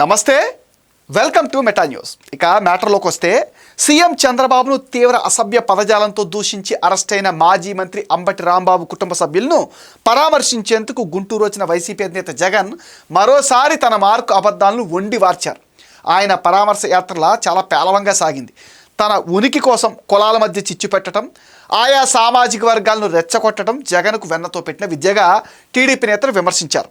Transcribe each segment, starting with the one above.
నమస్తే. Welcome to meta news ఇక మ్యాటర్లోకి వస్తే సీఎం చంద్రబాబును తీవ్ర అసభ్య పదజాలంతో దూషించి అరెస్ట్ అయిన మాజీ మంత్రి అంబటి రాంబాబు కుటుంబ సభ్యులను పరామర్శించేందుకు గుంటూరు వచ్చిన వైసీపీ అధినేత జగన్ మరోసారి తన మార్కు అబద్ధాలను వండి వార్చారు. ఆయన పరామర్శ యాత్రలా చాలా పేలవంగా సాగింది. తన ఉనికి కోసం కులాల మధ్య చిచ్చు పెట్టడం ఆయా సామాజిక వర్గాలను రెచ్చగొట్టడం జగన్కు వెన్నతో పెట్టిన విద్యగా టీడీపీ నేతలు విమర్శించారు.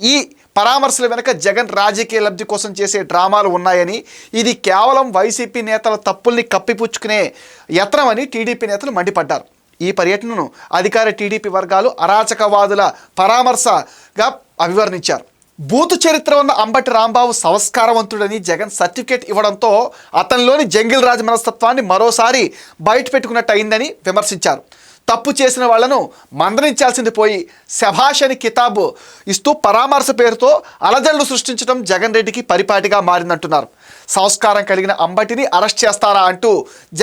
ఈ పరామర్శల వెనుక జగన్ రాజకీయ లబ్ధి కోసం చేసే డ్రామాలు ఉన్నాయని ఇది కేవలం వైసీపీ నేతల తప్పుల్ని కప్పిపుచ్చుకునే యత్నమని టీడీపీ నేతలు మండిపడ్డారు. ఈ పర్యటనను అధికార టీడీపీ వర్గాలు అరాచకవాదుల పరామర్శగా అభివర్ణించారు. బూతు చరిత్ర ఉన్న అంబటి రాంబాబు సంస్కారవంతుడని జగన్ సర్టిఫికేట్ ఇవ్వడంతో అతనిలోని జంగిల్ రాజ్ మనస్తత్వాన్ని మరోసారి బయట పెట్టుకున్నట్టు అయిందని విమర్శించారు. తప్పు చేసిన వాళ్ళను మందలించాల్సింది పోయి శభాష్ అని కితాబు ఇస్తూ పరామర్శ పేరుతో అలజడులు సృష్టించడం జగన్ రెడ్డికి పరిపాటిగా మారిందంటున్నారు. సంస్కారం కలిగిన అంబటిని అరెస్ట్ చేస్తారా అంటూ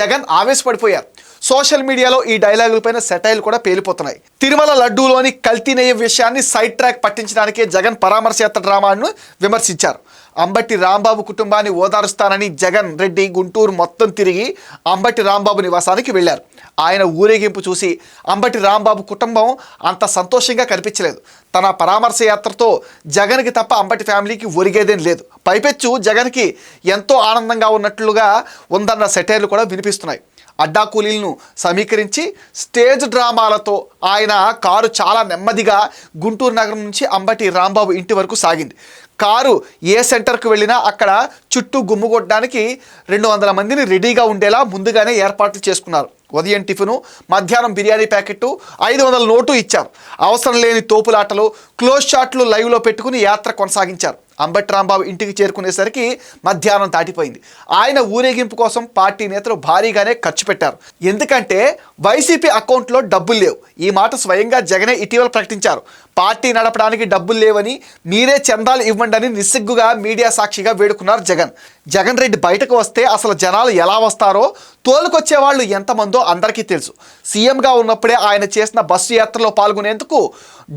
జగన్ ఆవేశపడిపోయారు. సోషల్ మీడియాలో ఈ డైలాగులపైన సెటైల్ కూడా పేలిపోతున్నాయి. తిరుమల లడ్డూలోని కల్తీ నెయ్యి విషయాన్ని సైడ్ ట్రాక్ పట్టించడానికే జగన్ పరామర్శయాత్ర డ్రామాను విమర్శించారు. అంబటి రాంబాబు కుటుంబాన్ని ఓదారుస్తానని జగన్ రెడ్డి గుంటూరు మొత్తం తిరిగి అంబటి రాంబాబు నివాసానికి వెళ్ళారు ఆయన ఊరేగింపు చూసి అంబటి రాంబాబు కుటుంబం అంత సంతోషంగా కనిపించలేదు. తన పరామర్శ యాత్రతో జగన్కి తప్ప అంబటి ఫ్యామిలీకి ఒరిగేదేం లేదు. పైపెచ్చు జగన్కి ఎంతో ఆనందంగా ఉన్నట్లుగా ఉందన్న సెటైర్లు కూడా వినిపిస్తున్నాయి. అడ్డా కూలీలను సమీకరించి స్టేజ్ డ్రామాలతో ఆయన కారు చాలా నెమ్మదిగా గుంటూరు నగరం నుంచి అంబటి రాంబాబు ఇంటి వరకు సాగింది. కారు ఏ సెంటర్కు వెళ్ళినా అక్కడ చుట్టూ గుమ్ముకొట్టడానికి రెండు వందల మందిని రెడీగా ఉండేలా ముందుగానే ఏర్పాట్లు చేసుకున్నారు. ఉదయం టిఫిను మధ్యాహ్నం బిర్యానీ ప్యాకెట్టు ఐదు వందల నోటు ఇచ్చారు. అవసరం లేని తోపులాటలు క్లోజ్ షాట్లు లైవ్లో పెట్టుకుని యాత్ర కొనసాగించారు. అంబట్రాంబాబు ఇంటికి చేరుకునేసరికి మధ్యాహ్నం దాటిపోయింది. ఆయన ఊరేగింపు కోసం పార్టీ నేతలు భారీగానే ఖర్చు పెట్టారు. ఎందుకంటే వైసీపీ అకౌంట్లో డబ్బులు లేవు. ఈ మాట స్వయంగా జగనే ఇటీవల ప్రకటించారు. పార్టీ నడపడానికి డబ్బులు లేవని మీరే చందాలు ఇవ్వండి అని నిస్సిగ్గుగా మీడియా సాక్షిగా వేడుకున్నారు జగన్. జగన్ రెడ్డి బయటకు వస్తే అసలు జనాలు ఎలా వస్తారో తోలుకొచ్చే వాళ్ళు ఎంతమందో అందరికీ తెలుసు. సీఎంగా ఉన్నప్పుడే ఆయన చేసిన బస్సు యాత్రలో పాల్గొనేందుకు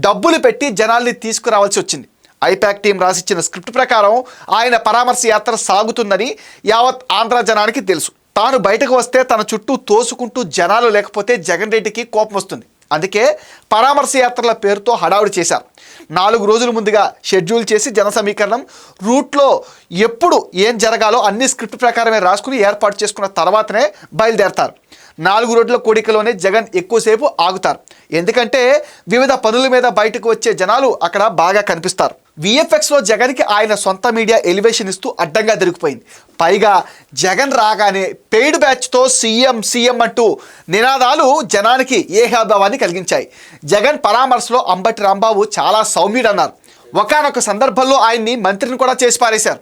డబ్బులు పెట్టి జనాల్ని తీసుకురావాల్సి వచ్చింది. ఐపాక్ టీం రాసిచ్చిన స్క్రిప్ట్ ప్రకారం ఆయన పరామర్శ యాత్ర సాగుతుందని యావత్ ఆంధ్ర జనానికి తెలుసు. తాను బయటకు వస్తే తన చుట్టూ తోసుకుంటూ జనాలు లేకపోతే జగన్ రెడ్డికి కోపం వస్తుంది. అందుకే పరామర్శ యాత్రల పేరుతో హడావుడి చేశారు. నాలుగు రోజుల ముందుగా షెడ్యూల్ చేసి జన సమీకరణం రూట్లో ఎప్పుడు ఏం జరగాలో అన్ని స్క్రిప్ట్ ప్రకారమే రాసుకుని ఏర్పాటు చేసుకున్న తర్వాతనే బయలుదేరతారు. నాలుగు రోడ్ల కోడికలోనే జగన్ ఎక్కువసేపు ఆగుతారు. ఎందుకంటే వివిధ పనుల మీద బయటకు వచ్చే జనాలు అక్కడ బాగా కనిపిస్తారు. విఎఫ్ఎక్స్లో జగన్కి ఆయన సొంత మీడియా ఎలివేషన్ ఇస్తూ అడ్డంగా దొరికిపోయింది. పైగా జగన్ రాగానే పెయిడ్ బ్యాచ్తో సీఎం సీఎం అంటూ నినాదాలు జనానికి ఏహాభావాన్ని కలిగించాయి. జగన్ పరామర్శలో అంబటి రాంబాబు చాలా సౌమ్యుడన్నారు. ఒకనొక సందర్భంలో ఆయన్ని మంత్రిని కూడా చేసి పారేశారు.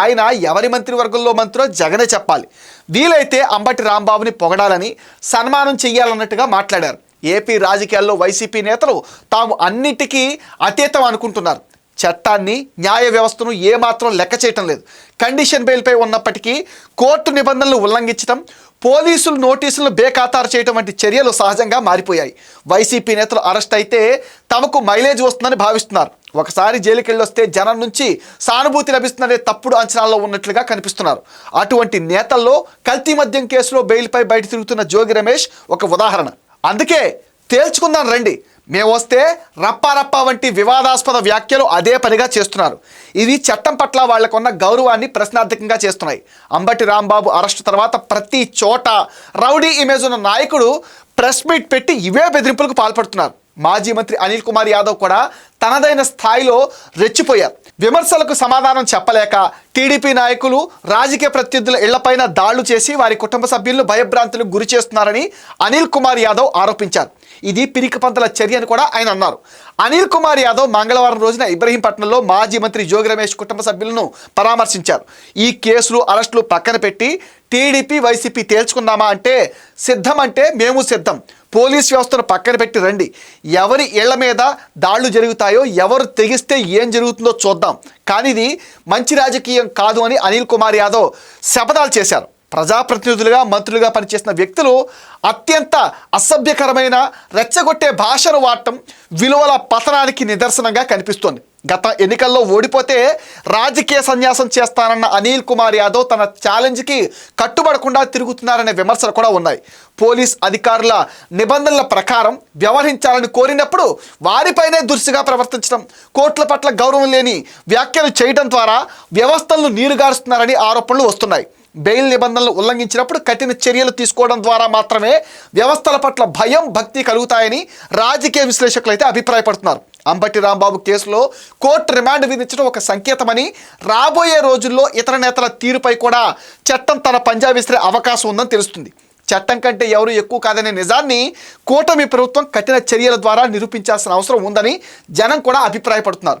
ఆయన ఎవరి మంత్రివర్గంలో మంత్రో జగనే చెప్పాలి. వీలైతే అంబటి రాంబాబుని పొగడాలని సన్మానం చెయ్యాలన్నట్టుగా మాట్లాడారు. ఏపీ రాజకీయాల్లో వైసీపీ నేతలు తాము అన్నిటికీ అతీతం అనుకుంటున్నారు. చట్టాన్ని న్యాయ వ్యవస్థను ఏమాత్రం లెక్క చేయటం లేదు. కండిషన్ బెయిల్పై ఉన్నప్పటికీ కోర్టు నిబంధనలు ఉల్లంఘించడం పోలీసులు నోటీసులను బేఖాతారు చేయడం వంటి చర్యలు సహజంగా మారిపోయాయి. వైసీపీ నేతలు అరెస్ట్ అయితే తమకు మైలేజ్ వస్తుందని భావిస్తున్నారు. ఒకసారి జైలుకెళ్ళి వస్తే జనం నుంచి సానుభూతి లభిస్తుందనే తప్పుడు అంచనాల్లో ఉన్నట్లుగా కనిపిస్తున్నారు. అటువంటి నేతల్లో కల్తీ మద్యం కేసులో బెయిల్పై బయట తిరుగుతున్న జోగి రమేష్ ఒక ఉదాహరణ. అందుకే తేల్చుకుందాం రండి. మేము వస్తే రప్పారప్ప వంటి వివాదాస్పద వ్యాఖ్యలు అదే పనిగా చేస్తున్నారు. ఇది చట్టం పట్ల వాళ్ళకున్న గౌరవాన్ని ప్రశ్నార్థకంగా చేస్తున్నాయి. అంబటి రాంబాబు అరెస్టు తర్వాత ప్రతి చోట రౌడీ ఇమేజ్ ఉన్న నాయకుడు ప్రెస్ మీట్ పెట్టి ఇవే బెదిరింపులకు పాల్పడుతున్నారు. మాజీ మంత్రి అనిల్ కుమార్ యాదవ్ కూడా తనదైన స్థాయిలో రెచ్చిపోయారు. విమర్శలకు సమాధానం చెప్పలేక టీడీపీ నాయకులు రాజకీయ ప్రత్యర్థుల ఇళ్ళపైన దాళ్ళు చేసి వారి కుటుంబ సభ్యులను భయభ్రాంతులకు గురి చేస్తున్నారని అనిల్ కుమార్ యాదవ్ ఆరోపించారు. ఇది పిరికిపంతల చర్య అని కూడా ఆయన అన్నారు. అనిల్ కుమార్ యాదవ్ మంగళవారం రోజున ఇబ్రహీంపట్నంలో మాజీ మంత్రి జోగి రమేష్ కుటుంబ సభ్యులను పరామర్శించారు. ఈ కేసులు అరెస్టులు పక్కన పెట్టి టీడీపీ వైసీపీ తేల్చుకుందామా అంటే సిద్ధం అంటే మేము సిద్ధం. పోలీస్ వ్యవస్థను పక్కన పెట్టి రండి. ఎవరి ఇళ్ళ మీద దాళ్ళు జరుగుతాయో ఎవరు తెగిస్తే ఏం జరుగుతుందో చూద్దాం. కానీ ఇది మంచి రాజకీయం కాదు అని అనిల్ కుమార్ యాదవ్ శపథాలు చేశారు. ప్రజాప్రతినిధులుగా మంత్రులుగా పనిచేసిన వ్యక్తులు అత్యంత అసభ్యకరమైన రెచ్చగొట్టే భాషను వాడటం విలువల పతనానికి నిదర్శనంగా కనిపిస్తోంది. గత ఎన్నికల్లో ఓడిపోతే రాజకీయ సన్యాసం చేస్తానన్న అనిల్ కుమార్ యాదవ్ తన ఛాలెంజ్కి కట్టుబడకుండా తిరుగుతున్నారనే విమర్శలు కూడా ఉన్నాయి. పోలీస్ అధికారుల నిబంధనల ప్రకారం వ్యవహరించాలని కోరినప్పుడు వారిపైనే దురుసుగా ప్రవర్తించడం కోర్టుల పట్ల గౌరవం లేని వ్యాఖ్యలు చేయడం ద్వారా వ్యవస్థలను నీరుగారుస్తున్నారని ఆరోపణలు వస్తున్నాయి. బెయిల్ నిబంధనలు ఉల్లంఘించినప్పుడు కఠిన చర్యలు తీసుకోవడం ద్వారా మాత్రమే వ్యవస్థల పట్ల భయం భక్తి కలుగుతాయని రాజకీయ విశ్లేషకులు అయితే అభిప్రాయపడుతున్నారు. అంబటి రాంబాబు కేసులో కోర్టు రిమాండ్ విధించడం ఒక సంకేతమని రాబోయే రోజుల్లో ఇతర నేతల తీరుపై కూడా చట్టం తన పంజా విసిరే అవకాశం ఉందని తెలుస్తుంది. చట్టం కంటే ఎవరు ఎక్కువ కాదనే నిజాన్ని కూటమి ప్రభుత్వం కఠిన చర్యల ద్వారా నిరూపించాల్సిన అవసరం ఉందని జనం కూడా అభిప్రాయపడుతున్నారు.